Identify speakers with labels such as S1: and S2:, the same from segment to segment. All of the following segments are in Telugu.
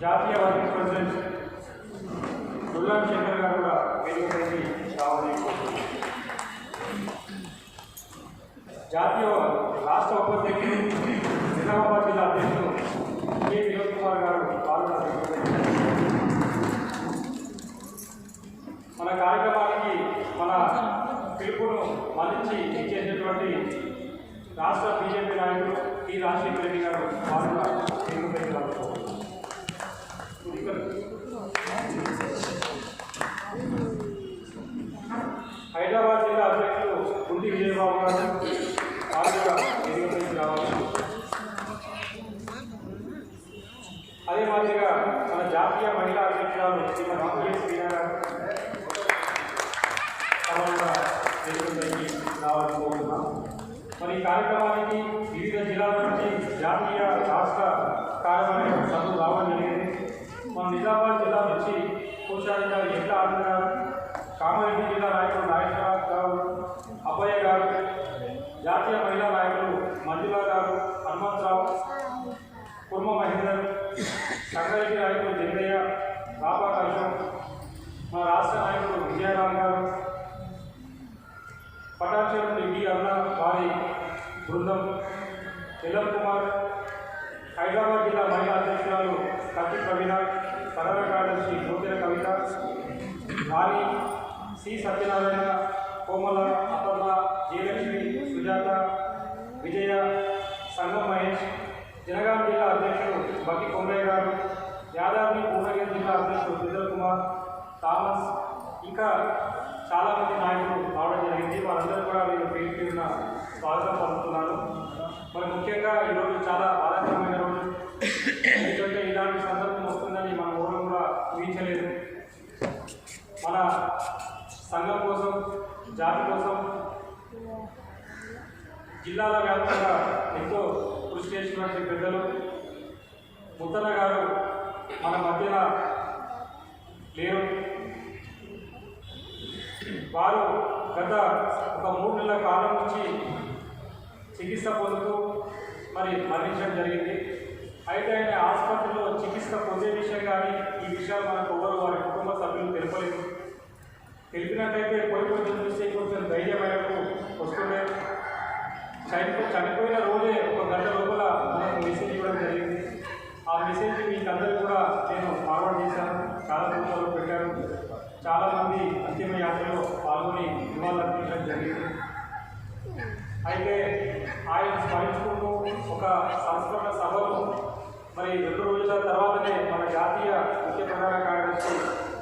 S1: జాతీయ వర్కింగ్ ప్రెసిడెంట్ గుల్లాం శంకర్ గారు కూడా వేదికపైకి రావాలని జాతీయ రాష్ట్ర ఉపాధ్యక్షులు నిజామాబాద్ జిల్లా అధ్యక్షులు కే. వినోద్ కుమార్ గారు పాల్గొన్నారు మన కార్యక్రమానికి మన పిలుపును మన్నించి చేసినటువంటి రాష్ట్ర బీజేపీ నాయకుడు టి. రాజశేఖర రెడ్డి గారు పాల్గొన్నారు. జాతీయ మహిళా అధ్యక్షురాలు శ్రీమతి రామయ్య శ్రీనా గారు తమన్నా వేదికపైకి రావాలని కోరుతున్నాం మరి ఈ కార్యక్రమానికి వివిధ జిల్లాల నుంచి జాతీయ రాష్ట్ర కార్యక్రమం సభలు రావడం జరిగింది మన నిజామాబాద్ జిల్లా నుంచి కోశాధికారి ఎట్ల ఆనంద్ గారు కామారెడ్డి జిల్లా నాయకులు నాగేశ్వరరావు గారు అబ్బయ్య గారు జాతీయ మహిళా నాయకులు మంజుల గారు హనుమంతరావు కుర్మ మహేందర్ సంగారెడ్డి నాయకులు జంగయ్య రాపా కల్షం రాష్ట్ర నాయకులు విజయరామ్ గారు పటాక్ష నుండి అన్న వారి బృందం నిలం కుమార్ హైదరాబాద్ జిల్లా మహిళా అధ్యక్షురాలు కత్తి ప్రవీణ కన్నడ కార్యదర్శి జ్యోతిర కవిత రాణి సి సత్యనారాయణ కోమల జనగాం జిల్లా అధ్యక్షుడు బకి కొమరయ్య గారు యాదాద్రి భువనగిరి జిల్లా అధ్యక్షుడు సుధీర్ కుమార్ థామస్ ఇంకా చాలామంది నాయకులు రావడం జరిగింది. వారందరూ కూడా నేను పేరు పేరున స్వాగతం పలుకుతున్నాను మరి ముఖ్యంగా ఈరోజు చాలా బాధాకరమైన రోజు. ఎందుకంటే ఇలాంటి సందర్భం వస్తుందని మన ఊరం కూడా ఊహించలేదు. మన సంఘం కోసం జాతి కోసం జిల్లాల వ్యాప్తంగా ఎంతో కృషి చేసినటువంటి పెద్దలు ముత్తన్న గారు మన మధ్యన లేరు. వారు గత ఒక మూడు నెలల కాలం నుంచి చికిత్స పొందుతూ మరి మరణించడం జరిగింది. అయితే ఆయన ఆసుపత్రిలో చికిత్స పొందే విషయం కానీ ఈ విషయాలు మనకు ఎవరు వారి కుటుంబ సభ్యులు తెలపలేదు. తెలిపినట్టయితే పోయి కొంచెం చూస్తే కొంచెం ధైర్యం ఆయనకు వస్తుండే. చనిపో చనిపోయిన రోజే ఒక గంట లోపల మనకు మెసేజ్ ఇవ్వడం జరిగింది. ఆ మెసేజ్ మీకు అందరికీ కూడా నేను ఫార్వర్డ్ చేశాను. చాలా గ్రూపులలో పెట్టాను. చాలామంది అంతిమ యాత్రలో పాల్గొని నివాళులర్పించడం జరిగింది. అయితే ఆయన స్మరించుకుంటూ ఒక సంస్కరణ సభను మరి రెండు రోజుల తర్వాతనే మన జాతీయ ముఖ్య ప్రధాన కార్యదర్శి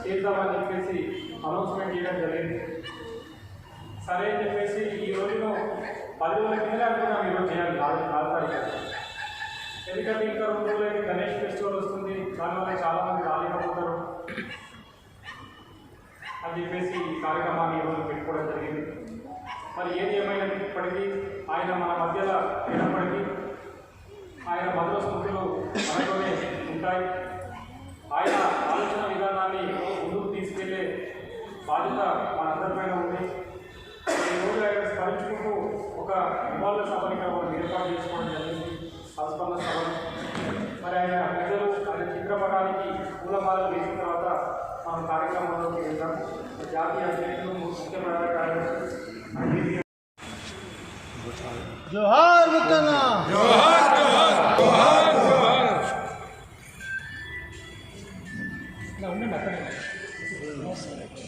S1: చేద్దామని చెప్పేసి అనౌన్స్మెంట్ చేయడం జరిగింది. సరే అని చెప్పేసి ఈ రోజును పది రోజుల కిందనే అనుకున్నాం ఈరోజు చేయాలి. నాలుగు నాలుగు తారీఖు ఎందుకంటే ఇంకా రెండు రోజులైతే గణేష్ ఫెస్టివల్ వస్తుంది. దానివల్ల చాలామంది రాలేకపోతారు. అని చెప్పేసి ఈ కార్యక్రమాన్ని ఈరోజు పెట్టుకోవడం జరిగింది. మరి ఏది ఏమైనప్పటికీ ఆయన మన మధ్యలో లేనప్పటికీ ఆయన మధుర స్మృతులు మనలోనే ఉంటాయి. ఆయన ఆలోచన విధానాన్ని ముందుకు తీసుకెళ్ళే బాధ్యత మనందరిపైన ఒక నివాళుల సభని ఇక్కడ మనం ఏర్పాటు చేసుకోవడం జరిగింది. సంస్మరణ సభను మరి ఆయన ప్రజలు ఆయన చిత్రపటానికి పూలమాలలు వేసిన తర్వాత మనం కార్యక్రమంలోకి వెళ్దాం. జాతీయ అధ్యక్షులు ముఖ్య ప్రధాన కార్యదర్శి అనిల్
S2: జోహార్ ముత్తన్న!
S1: ఇలా ఉండండి అక్కడే. శంకర్ నాకు వచ్చారు.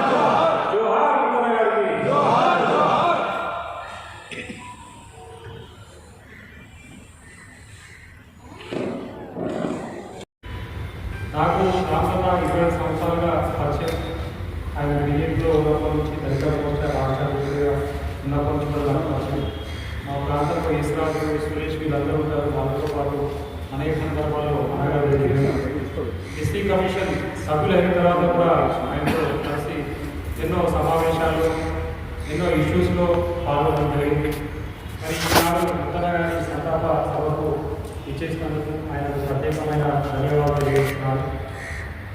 S1: జోహార్ ముత్తన్న గారికి. నాకు రామసభ ఇరవై సంవత్సరాలుగా పరిచయం ఆయన బీజేపీలో ఉన్నప్పటి నుంచి దళిత మోర్చా రాష్ట్ర అధ్యక్షుడిగా ఉన్నప్పటి నుంచి కూడా నాకు పరిచయం మా ప్రాంతంలో ఇస్రాకు సురేష్ వీళ్ళందరూ ఉంటారు వాళ్ళతో పాటు అనేక సందర్భాల్లో అనగా ఎస్సీ కమిషన్ సభ్యులు అయిన తర్వాత కూడా ఆయనతో కలిసి ఎన్నో సమావేశాలు ఎన్నో ఇష్యూస్లో పాల్గొనడం జరిగింది. మరి ఈనాడు ఉత్తర గారి సంతాప సభకు ఇచ్చేసినందుకు ఆయనకు ప్రత్యేకమైన ధన్యవాదాలు తెలియజేస్తున్నాను.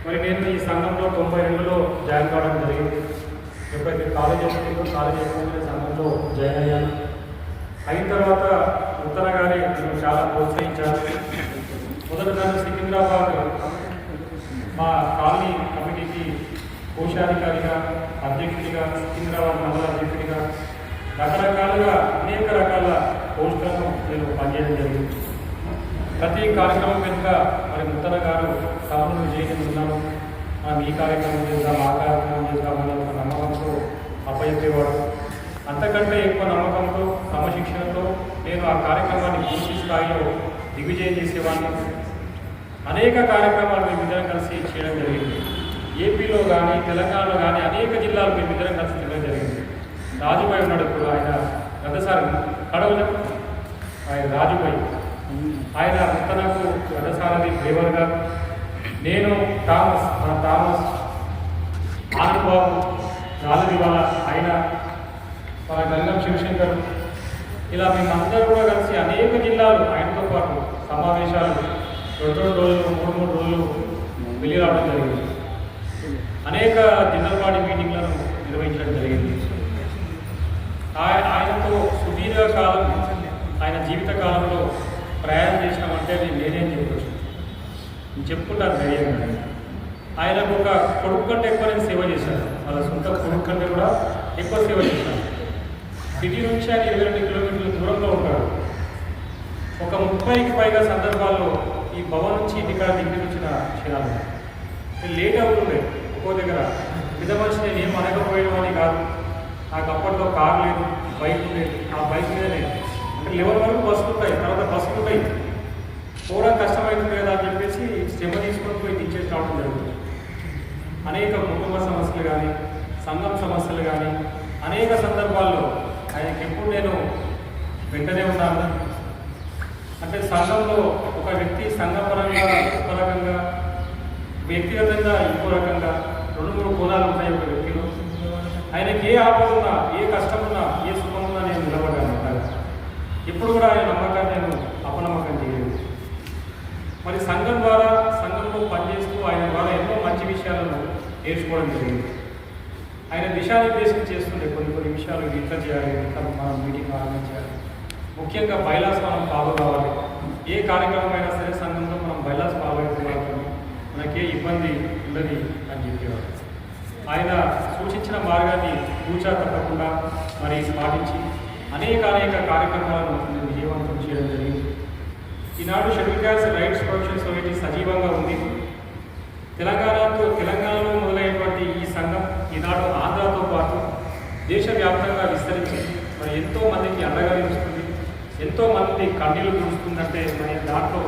S1: మరి నేను ఈ సంఘంలో తొంభై రెండులో జాయిన్ కావడం జరిగింది. ఎప్పుడైతే కాలేజ్ అయిపోయిందో కాలేజ్ అయిపోయిన సంఘంలో జాయిన్ అయ్యాను అయిన తర్వాత ఉత్తర గారి చాలా ప్రోత్సహించారు. మొదట నన్ను సికింద్రాబాద్ మా కాలనీ కమిటీకి కోశాధికారిగా అధ్యక్షుడిగా సికింద్రాబాద్ మండల అధ్యక్షుడిగా రకరకాలుగా అనేక రకాల పోస్టులను నేను పనిచేయడం జరిగింది. ప్రతి కార్యక్రమం వెనుక మరి ముత్తన గారు సభను విజయం ఉన్నాను మనం ఈ కార్యక్రమం చేద్దాం ఆ కార్యక్రమం చేద్దామని ఒక నమ్మకంతో అప్పచెప్పేవాడు. అంతకంటే ఎక్కువ నమ్మకంతో క్రమశిక్షణతో నేను ఆ కార్యక్రమాన్ని పూర్తి స్థాయిలో దిగ్విజయం చేసేవాడిని. అనేక కార్యక్రమాలు మేమిద్దరం కలిసి చేయడం జరిగింది. ఏపీలో కానీ తెలంగాణలో కానీ అనేక జిల్లాలు మేమిద్దరం కలిసి చేయడం జరిగింది. రాజుబాయి ఉన్నాడు ఇప్పుడు ఆయన గతసారి కడవల ఆయన రాజుబాయి. ఆయన నాకు గతసారి డ్రైవర్గా నేను థామస్ మన థామస్ ఆనందబాబు బాబు ఆయన మన గంగం శివశంకర్. ఇలా మేమందరూ కూడా కలిసి అనేక జిల్లాలు ఆయనతో పాటు సమావేశాలు రెండు రోజులు మూడు మూడు రోజులు వెళ్ళి రావడం జరిగింది. అనేక జనరల్ బాడీ మీటింగ్లను నిర్వహించడం జరిగింది. ఆయ- ఆయనతో సుదీర్ఘ కాలం ఆయన జీవిత కాలంలో ప్రయాణం చేసినామంటే నేను నేనేం చెప్పచ్చు. నేను చెప్పుకుంటాను ధైర్యంగా. ఆయనకు ఒక కొడుకు కంటే ఎక్కువ నేను సేవ చేశాను. వాళ్ళ సొంత కొడుకు కంటే కూడా ఎక్కువ సేవ చేశాను. సిటీ నుంచి ఆయన ఇరవై రెండు కిలోమీటర్ల దూరంలో ఉంటాడు. ఒక ముప్పైకి పైగా సందర్భాల్లో ఈ భవన్ నుంచి ఇక్కడ దిగి వచ్చిన క్షణాలు. నేను లేట్ అవుతుండే ఒక్కో దగ్గర. పెద్ద మనిషి నేను ఏం అనకపోయడం అని కాదు. నాకు అప్పట్లో కార్ లేదు బైక్ ఉండేది ఆ బైక్ మీదనే. అంటే లెవెల్ వరకు బస్సులు ఉంటాయి తర్వాత బస్సులు ఉంటాయి. పోవడం కష్టమవుతుంది కదా అని చెప్పేసి శ్రమ తీసుకొని పోయి దించేసి రావడం జరుగుతుంది. అనేక కుటుంబ సమస్యలు కానీ సంఘం సమస్యలు కానీ అనేక సందర్భాల్లో ఆయనకి ఎప్పుడు నేను వెంటనే ఉన్నాను. అంటే సంఘంలో ఒక వ్యక్తి సంఘపరంగా ఒక రకంగా వ్యక్తిగతంగా ఇంకో రకంగా రెండు మూడు కోణాలు ఉంటాయి ఒక వ్యక్తిలో. ఆయనకి ఏ ఆపద ఉన్నా ఏ కష్టం ఉన్నా ఏ సుఖం ఉన్నా నేను నిలబడ్డాను ఇప్పుడు కూడా ఆయన నమ్మకాన్ని నేను అపనమ్మకం చేయలేదు. మరి సంఘం ద్వారా సంఘంలో పనిచేస్తూ ఆయన ద్వారా ఎన్నో మంచి విషయాలను నేర్చుకోవడం జరిగింది. ఆయన దిశానిర్దేశం చేస్తుండే కొన్ని కొన్ని విషయాలు ఇట్లా చేయాలి ఇట్లా మనం మీటింగ్ ఆరంభించాలి ముఖ్యంగా బైలాస్ మనం ఫాలో కావాలి ఏ కార్యక్రమం అయినా సరే సంఘంలో మనం బైలాస్ ఫాలో అయితే మనకే ఇబ్బంది ఉండదు అని చెప్పేవారు. ఆయన సూచించిన మార్గాన్ని కూచా తప్పకుండా మరి పాటించి అనేక అనేక కార్యక్రమాలను విజయవంతం చేయడం జరిగింది. ఈనాడు schedule caste rights protection society సజీవంగా ఉంది. తెలంగాణతో తెలంగాణలో మొదలైనటువంటి ఈ సంఘం ఈనాడు ఆంధ్రాతో పాటు దేశవ్యాప్తంగా విస్తరించి మరి ఎంతో మందికి అండగా నిలుస్తుంది. ఎంతో మంది కన్నీళ్ళు చూస్తుందంటే మరి దాంట్లో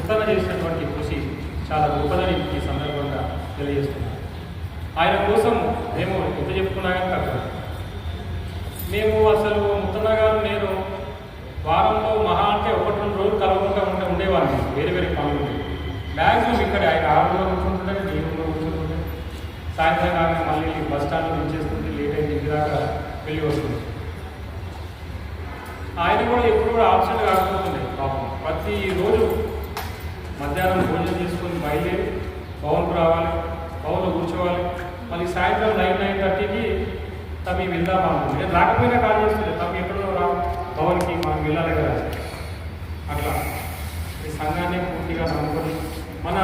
S1: ఉత్తన చేసినటువంటి కృషి చాలా గొప్పదని ఈ సందర్భంగా తెలియజేస్తున్నాను. ఆయన కోసం మేము ఎంత చెప్పుకున్నా కానీ మేము అసలు ముత్తన్న గారు నేను వారంలో మహా అంటే ఒకటి రెండు రోజులు కలవకుండా ఉంటే ఉండేవాడిని వేరే వేరే పనులు మ్యాక్సిమం ఇక్కడ ఆయన ఆరు రోజులు కూర్చుంటుంటే నేను కూర్చుంటుంటే సాయంత్రం కాక మళ్ళీ బస్ స్టాండ్లో దించేస్తుంది లేట్ అయితే ఇంటి దాకా వెళ్ళి వస్తుంది. ఆయన కూడా ఎప్పుడు కూడా ఆబ్సెంట్ కాకపోతుంది పాపం. ప్రతిరోజు మధ్యాహ్నం భోజనం చేసుకొని బయలుదేరి పవన్కు రావాలి పవన్లో కూర్చోవాలి. మళ్ళీ సాయంత్రం నైన్ నైన్ థర్టీకి తమ వెళ్దామా అనుకుంది నేను రాకపోయినా కాల్ చేస్తుండే తమ ఎక్కడో రా భవన్కి మనం వెళ్ళాలి కదా. అట్లా. ఈ సంఘాన్ని పూర్తిగా నమ్ముకొని మన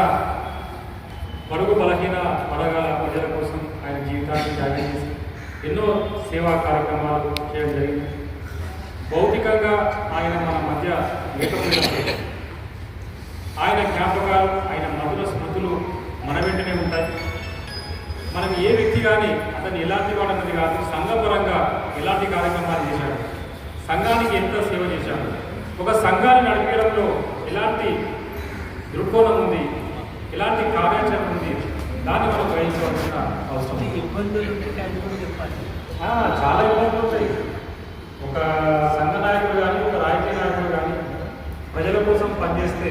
S1: బడుగు బలహీన పడగల ప్రజల కోసం ఆయన జీవితాన్ని త్యాగం చేసి ఎన్నో సేవా కార్యక్రమాలు చేయడం జరిగింది. మన లేకపోయినప్పుడు ఆయన జ్ఞాపకాలు ఆయన మధుర స్మృతులు మన వెంటనే ఉంటాయి మనం ఏ వ్యక్తి కానీ అతను ఎలాంటి వాడు అన్నది కాదు సంఘపరంగా ఎలాంటి కార్యక్రమాలు చేశాడు సంఘానికి ఎంత సేవ చేశాడు ఒక సంఘాన్ని నడిపేయడంలో ఎలాంటి దృక్కోణం ఉంది ఎలాంటి కార్యాచరణ ఉంది దాన్ని మనం గ్రహించవలసిన అవసరం ఉంది.
S2: ఇబ్బందులు ఉంటే అది కూడా చెప్పాలి
S1: ఆ, చాలా ఇబ్బందులు ఉంటాయి ఒక సంఘ నాయకుడు కానీ ఒక రాజకీయ నాయకుడు కానీ ప్రజల కోసం పనిచేస్తే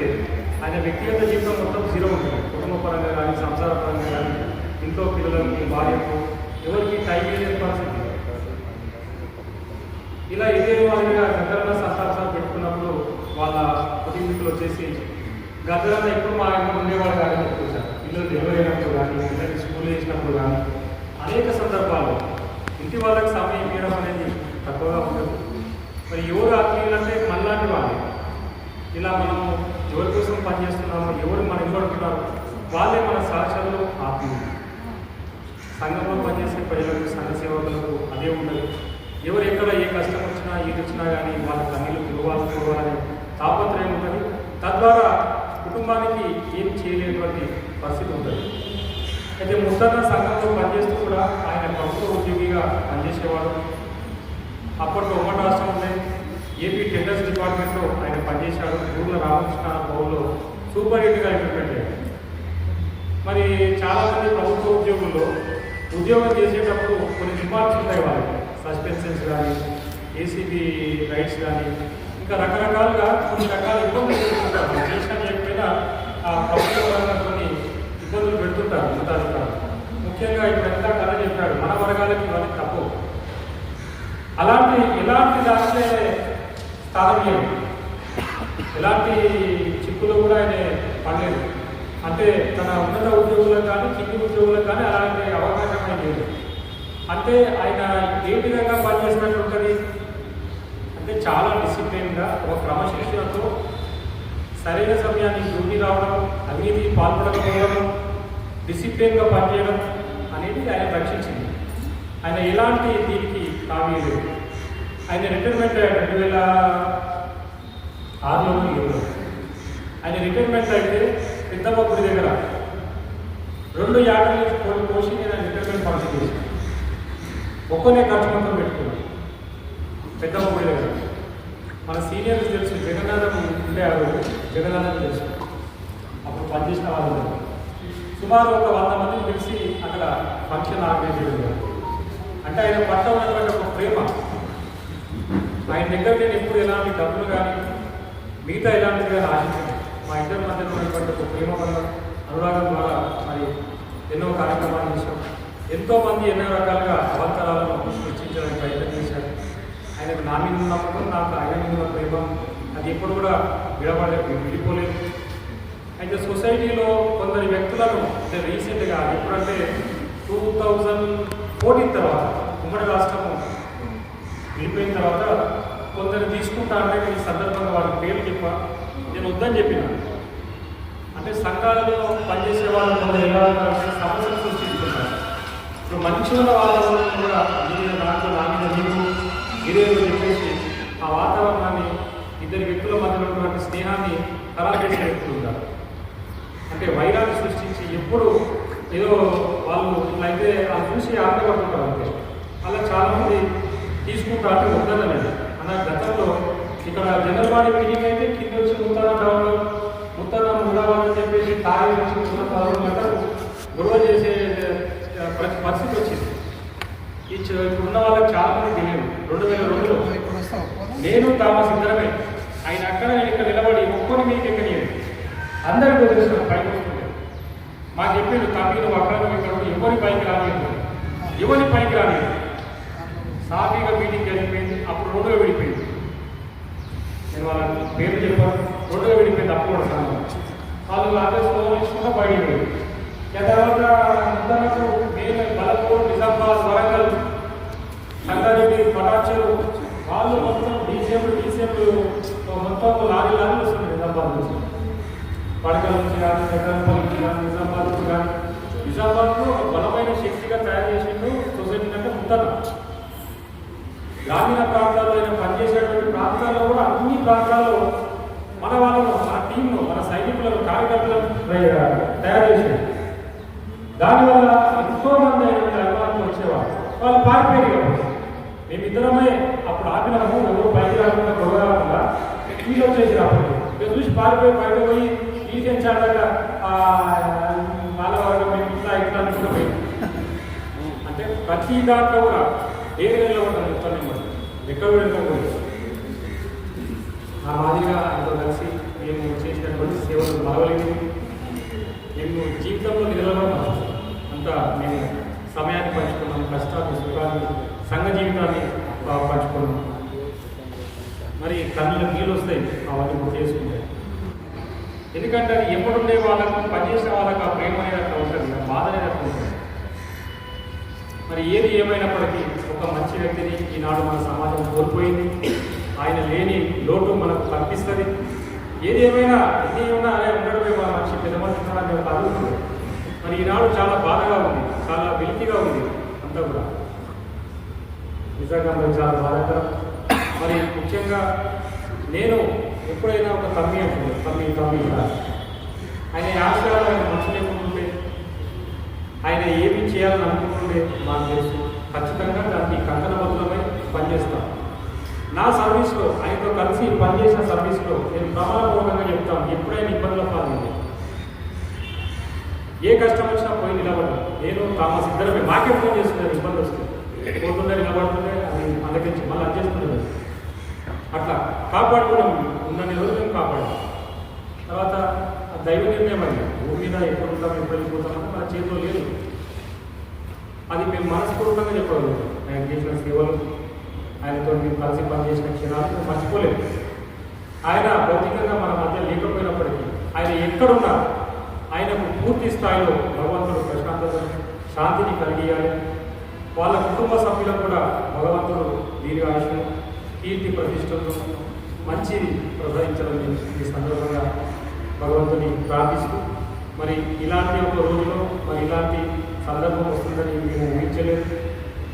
S1: ఆయన వ్యక్తిగత జీవితం మొత్తం జీరో ఉంటుంది. కుటుంబ పరంగా కానీ సంసార పరంగా కానీ ఇంట్లో పిల్లలకి భార్యకు ఎవరికి టైం లేని పరిస్థితి. ఇలా ఇదే మాదిరిగా గద్దరన్న సత్తాసాలు పెట్టుకున్నప్పుడు వాళ్ళ కుటుంబీకులు వచ్చేసి గద్దరన్న ఎప్పుడు మా ఇంట్లో ఉండేవాడు కానీ చెప్పుకొచ్చారు పిల్లలు డెలివరీ కానీ పిల్లలకి స్కూల్ వేసినప్పుడు కానీ అనేక సందర్భాల్లో ఇంటి వాళ్ళకి సమయం ఇవ్వడం అనేది తక్కువగా ఉండదు. మరి ఎవరు ఆత్మీయులు అంటే మనలాంటి వాళ్ళు. ఇలా మనము ఎవరి కోసం పనిచేస్తున్నాము ఎవరు మన ఇవ్వడుతున్నారు వాళ్ళే మన సహచరులు ఆత్మీయులు సంఘంలో పనిచేసే ప్రజలకు సంఘ సేవకులకు అదే ఉండదు. ఎవరు ఎక్కడ ఏ కష్టం వచ్చినా ఏది వచ్చినా కానీ వాళ్ళ కన్నీళ్ళు గురువాలు గురువాలనే తాపత్రయం ఉంటుంది. తద్వారా కుటుంబానికి ఏం చేయలేటువంటి పరిస్థితి ఉంటుంది. అయితే ముసన్న సంఘంలో పనిచేస్తూ కూడా ఆయన ప్రభుత్వ ఉద్యోగిగా పనిచేసేవాడు. అప్పట్లో ఉమ్మడి రాష్ట్రం ఉండేది ఏపీ టెండర్స్ డిపార్ట్మెంట్లో ఆయన పనిచేశాడు పూర్ణ రామకృష్ణ భవన్లో సూపరింటెండెంట్గా ఇంప్లిమెంట్ అయ్యాడు మరి చాలామంది ప్రభుత్వ ఉద్యోగుల్లో ఉద్యోగం చేసేటప్పుడు కొన్ని రిమార్క్స్ ఉంటాయి వాళ్ళకి. సస్పెన్షన్స్ కానీ ఏసీబీ రైట్స్ కానీ ఇంకా రకరకాలుగా కొన్ని రకాల ఇబ్బందులు పెడుతుంటారు. చెప్పిన ఆ ప్రభుత్వ పరంగా కొన్ని ఇబ్బందులు పెడుతుంటారు ఉన్నతాధికారులు ముఖ్యంగా ఇప్పుడంతా కథ చెప్పాడు మన వర్గాలకి వాళ్ళకి తప్పు. అలాంటి ఎలాంటి దాంట్లో స్థానం లేదు ఎలాంటి చిక్కులు కూడా ఆయన పడలేదు. అంటే తన ఉన్నత ఉద్యోగులకు కానీ కింది ఉద్యోగులకు కానీ అలాంటి అవకాశం ఆయన లేదు. అంటే ఆయన ఏ విధంగా పనిచేసినట్టు ఉంటుంది? అంటే చాలా డిసిప్లిన్గా ఒక క్రమశిక్షణతో సరైన సమయానికి డ్యూటీ రావడం అవినీతి పాల్పడకపోవడం డిసిప్లిన్గా పనిచేయడం అనేది ఆయన రక్షించింది. ఆయన ఎలాంటి దీనికి హామీ లేదు. ఆయన రిటైర్మెంట్ అయ్యాడు రెండు వేల ఆరులో ఏడులో ఆయన రిటైర్మెంట్ అయితే పెద్దమ్మ దగ్గర రెండు యాభై కోడి పోసి నేను ఆయన రిటైర్మెంట్ పాలసీ చేశాను. ఒక్కనే ఖర్చు మొత్తం పెట్టుకున్నాను. పెద్దమ్మ దగ్గర. మన సీనియర్స్ తెలుసు జగన్నాథం ఉండే ఆ జగన్నాథం తెలుసు. అప్పుడు పనిచేసిన వాళ్ళు సుమారు ఒక వంద మందిని తెలిసి అక్కడ ఫంక్షన్ ఆర్గనైజ్ చేయడం అంటే ఆయన పట్ల ఉన్నటువంటి ఒక ప్రేమ. ఆయన దగ్గర నేను ఎప్పుడు ఎలాంటి డబ్బులు కానీ మిగతా ఎలాంటిది కానీ ఆశించాను మా ఇద్దరి మధ్య ఉన్నటువంటి ఒక ప్రేమ వల్ల అనురాగం ద్వారా మరి ఎన్నో కార్యక్రమాలు చేశాం. ఎంతో మంది ఎన్నో రకాలుగా అవంతరాలను సృష్టించడానికి ప్రయత్నం చేశారు. ఆయనకు నా మీద నమ్మకం నాకు ఆయన మీద ఉన్న ప్రేమ అది ఎప్పుడు కూడా విడబడే విడిపోలేదు. అయితే సొసైటీలో కొందరు వ్యక్తులను అంటే రీసెంట్గా ఎప్పుడంటే టూ థౌజండ్ ఫోర్టీన్ తర్వాత ఉమ్మడి రాష్ట్రము విడిపోయిన తర్వాత కొందరు తీసుకుంటా అంటే నేను సందర్భంగా వాళ్ళ పేరు చెప్ప నేను వద్దని చెప్పిన. అంటే సంఘాలలో పనిచేసే వాళ్ళు కొందరు ఎలా సమస్యలు సృష్టిస్తున్నారు. ఇప్పుడు మనుషుల ఉన్న వాళ్ళ కూడా మీరు దాంట్లో నా మీద నీకు చెప్పేసి ఆ వాతావరణాన్ని ఇద్దరు వ్యక్తుల మధ్య ఉన్నటువంటి స్నేహాన్ని ఖరాబ్ చేసే వ్యక్తులు ఉంటారు అంటే వైరాన్ని సృష్టించి ఎప్పుడు ఏదో వాళ్ళు ఇట్లయితే అయితే వాళ్ళు చూసి ఆనందపడుతుంటారు అంతే. అలా చాలామంది తీసుకుంటా అంటే అన్న గతంలో ఇక్కడ జనరల్ మీటింగ్ అయితే కింద వచ్చి ముత్తాన టౌన్లో ముత్తాన ముడాలని చెప్పేసి తాగి వచ్చి ఉన్న పదకొండు గంటలు గొడవ చేసే పరి- పరిస్థితి వచ్చింది. ఈ చ- వాళ్ళకి చాలా మంది తెలియదు. రెండు వేల రెండులో నేను తామస్ ఇద్దరమే. ఆయన అక్కడ ఇక్కడ నిలబడి ఒక్కని మీకు ఎక్కనియదు అందరికీ తెలుసు పైకి వస్తుంది. మాకు చెప్పిండు తమ్మి అక్కడ ఇక్కడ ఎవరి పైకి రాలేదు ఎవరి పైకి రాలేదు సాఫీగా మీటింగ్ జరిగిపోయింది. అప్పుడు రెండో విడిపోయింది. నేను వాళ్ళ పేరు చెప్పాను. రెండో విడిపోయింది. అప్పుడు కూడా వాళ్ళు అడ్రస్ తీసుకుంటా బయటికి పోయింది తర్వాత ఉదాహరణకు నేను బలపూర్ నిజామాబాద్ వరంగల్ సంగారెడ్డి పటాచలు వాళ్ళు మొత్తం డీసీఎంలు డీసీఎంలు మొత్తం లారీ లారీ వస్తుంది నిజామాబాద్ నుంచి. పడకల నుంచి కానీ జగన్పల్లి నుంచి కానీ నిజామాబాద్ నుంచి కానీ. నిజామాబాద్లో బలమైన శక్తిగా తయారు చేసిండు సొసైటీ అంటే ముత్తన గ్రామీణ ప్రాంతాల్లో ఆయన పనిచేసేటువంటి ప్రాంతాల్లో కూడా అన్ని ప్రాంతాల్లో మన వాళ్ళను మన టీంను మన సైనికులను కార్యకర్తలను తయారు చేశారు. దానివల్ల ఎంతో మంది అయినటువంటి అభిమానులు వచ్చేవారు. వాళ్ళు పారిపోయారు మేమిద్దరమే అప్పుడు ఆపినాము ఎవరు పైకి రాకుండా గొడవ రాకుండా వీళ్ళు వచ్చేసి అప్పుడు మేము చూసి పారిపోయి బయట పోయి తీసేంచాక వాళ్ళ వాళ్ళ మేము ఇట్లా ఇట్లా అనుకుంటూ అంటే ప్రతి దాంట్లో కూడా ఏ నెలలో ఉంటుంది మొత్తం నెంబర్ ఎక్కడ వెళ్ళకపోయి ఆ మాదిరిగా అంత కలిసి మేము చేసినటువంటి సేవలు మరవలేదు మేము జీవితంలో నిలబడడం అంతా మేము సమయాన్ని పంచుకున్నాం కష్టాలు సుఖాన్ని సంఘ జీవితాన్ని బాగా పంచుకున్నాం మరి కళ్ళు నీళ్ళు వస్తాయి అవన్నీ గుర్తు చేసుకుంటే ఎందుకంటే అది ఎప్పుడుండే వాళ్ళకు పనిచేసే వాళ్ళకు ఆ ప్రేమ అనేది అట్లా ఉంటుంది ఆ బాధ అనేది అట్లా ఉంటుంది మరి ఏది ఏమైనప్పటికీ ఒక మంచి వ్యక్తిని ఈనాడు మన సమాజం కోల్పోయింది. ఆయన లేని లోటు మనకు కనిపిస్తుంది. ఏది ఏమైనా ఎన్ని ఏమైనా అదే ఉండడమే మా మనిషి పెద్ద మనిషి ఉన్నాడని మరి ఈనాడు చాలా బాధగా ఉంది. చాలా వెలితిగా ఉంది అంతా కూడా. నిజంగా మరి చాలా బాధగా మరి ముఖ్యంగా నేను ఎప్పుడైనా ఒక తమ్మి అంటుంది. తమ్మి తమ్మి ఆయన ఆశయాలు ఆయన మనసు లేకుంటుండే ఆయన ఏమి చేయాలని అనుకుంటుండే మాకు తెలుసు. ఖచ్చితంగా దానికి కంకణబద్ధమై పనిచేస్తాం. నా సర్వీస్లో ఆయనతో కలిసి పనిచేసిన సర్వీస్లో నేను ప్రమాణపూర్వకంగా చెప్తాను. ఎప్పుడైనా ఇబ్బందుల పాల్గొంది ఏ కష్టం వచ్చినా పోయి నిలబడ్డాను నేను తామస్ ఇద్దరమే. మాకే ఫోన్ చేస్తున్నారు ఇబ్బంది వస్తుంది పోతుండే నిలబడుతుంటే అది అందరించి మళ్ళీ అడ్జస్ట్మెంట్ అట్లా కాపాడుకోవడం ఉన్నన్ని రోజులు మేము కాపాడాం. తర్వాత దైవ నిర్ణయం అది. భూమి మీద ఎప్పుడు ఉంటాం ఎప్పుడు వెళ్ళిపోతాం మన చేతిలో లేదు. అది మేము మనస్ఫూర్తంగా చెప్పగలుగుతాం. ఆయన చేసిన సేవలు ఆయనతో మేము కలిసి పనిచేసిన క్షణాలు మర్చిపోలేదు ఆయన భౌతికంగా మన మధ్య లేకపోయినప్పటికీ ఆయన ఎక్కడున్నా ఆయనకు పూర్తి స్థాయిలో భగవంతుడు ప్రశాంతత శాంతిని కలిగియాలి వాళ్ళ కుటుంబ సభ్యులకు కూడా భగవంతుడు దీర్ఘాయుషం కీర్తి ప్రతిష్టలు మంచి ప్రసాదించాలని ఈ సందర్భంగా భగవంతుని ప్రార్థిస్తూ మరి ఇలాంటి ఒక రోజులో మరి ఇలాంటి సందర్భం వస్తుందని మేము ఊహించలేదు.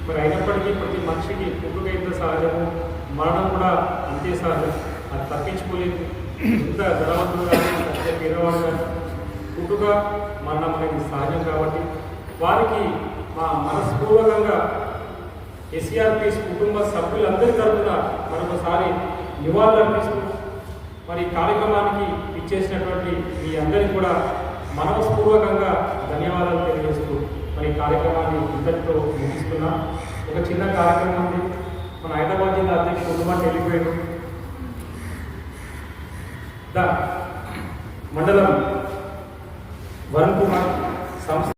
S1: మరి అయినప్పటికీ ప్రతి మనిషికి పుట్టుకైతే సహజము మరణం కూడా అంతే సహజం అది తప్పించుకోలేదు. ఇంత ధనవంతుడు కానీ పేదవాడు కానీ. పుట్టుక మరణం అనేది సహజం కాబట్టి వారికి మా మనస్పూర్వకంగా ఎస్ఆర్పిఎస్ కుటుంబ సభ్యులందరి తరఫున మరొకసారి నివాళులర్పిస్తూ మరి కార్యక్రమానికి ఇచ్చేసినటువంటి మీ అందరికీ కూడా మనస్పూర్వకంగా ధన్యవాదాలు తెలియజేస్తూ మరి ఈ కార్యక్రమాన్ని ఇంతటితో ముగిస్తున్నా. ఒక చిన్న కార్యక్రమం ఉంది. మన హైదరాబాద్ జిల్లా అధ్యక్షుడు కుటుంబాన్ని వెళ్ళిపోయాడు. మండలం వరుణ్ కుమార్ సంస్థ